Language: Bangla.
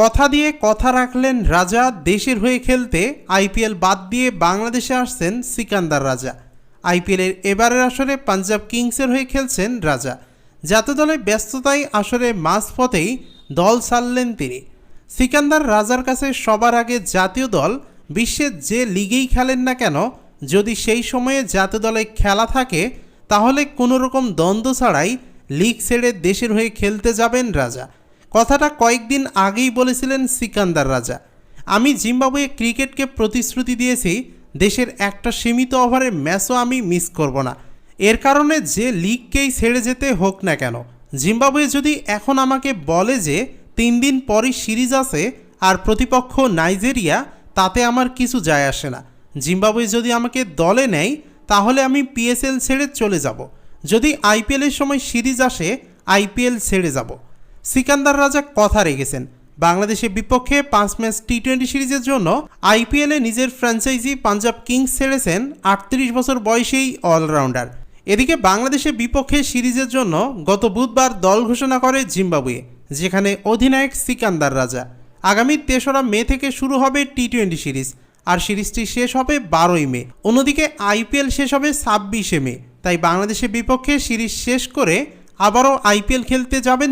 কথা দিয়ে কথা রাখলেন রাজা, দেশের হয়ে খেলতে আইপিএল বাদ দিয়ে বাংলাদেশে আসছেন সিকান্দার রাজা। আইপিএলের এবারের আসরে পাঞ্জাব কিংসের হয়ে খেলছেন রাজা। জাতীয় দলের ব্যস্ততায় আসরে মাঝপথেই দল ছাড়লেন তিনি। সিকান্দার রাজার কাছে সবার আগে জাতীয় দল বিশ্বের যে লিগেই খেলেন না কেন, যদি সেই সময়ে জাতীয় দলে খেলা থাকে, তাহলে কোনো রকম দ্বন্দ্ব ছাড়াই লিগ ছেড়ে দেশের হয়ে খেলতে যাবেন রাজা। কথাটা কয়েকদিন আগেই বলেছিলেন সিকান্দার রাজা। আমি জিম্বাবুয়ে ক্রিকেটকে প্রতিশ্রুতি দিয়েছি, দেশের একটা সীমিত ওভারের ম্যাচও আমি মিস করব না। এর কারণে যে লিগকেই ছেড়ে যেতে হোক না কেন, জিম্বাবুয়ে যদি এখন আমাকে বলে যে তিন দিন পরই সিরিজ আছে আর প্রতিপক্ষ নাইজেরিয়া, তাতে আমার কিছু যায় আসে না। জিম্বাবুয়ে যদি আমাকে দলে নেয়, তাহলে আমি পিএসএল ছেড়ে চলে যাব। যদি আইপিএলের সময় সিরিজ আসে আইপিএল ছেড়ে যাব। সিকান্দার রাজা কথা রেখেছেন। বাংলাদেশের বিপক্ষে পাঁচ ম্যাচ টি টোয়েন্টি সিরিজের জন্য আইপিএলে নিজের ফ্র্যাঞ্চাইজি পাঞ্জাব কিংস ছেড়েছেন আটত্রিশ বছর বয়সেই অলরাউন্ডার। এদিকে বাংলাদেশের বিপক্ষে সিরিজের জন্য গত বুধবার দল ঘোষণা করে জিম্বাবুয়ে, যেখানে অধিনায়ক সিকান্দার রাজা। আগামী তেসরা মে থেকে শুরু হবে টি টোয়েন্টি সিরিজ, আর সিরিজটি শেষ হবে বারোই মে। অন্যদিকে আইপিএল শেষ হবে ছাব্বিশে মে, তাই বাংলাদেশের বিপক্ষে সিরিজ শেষ করে আবারও আইপিএল খেলতে যাবেন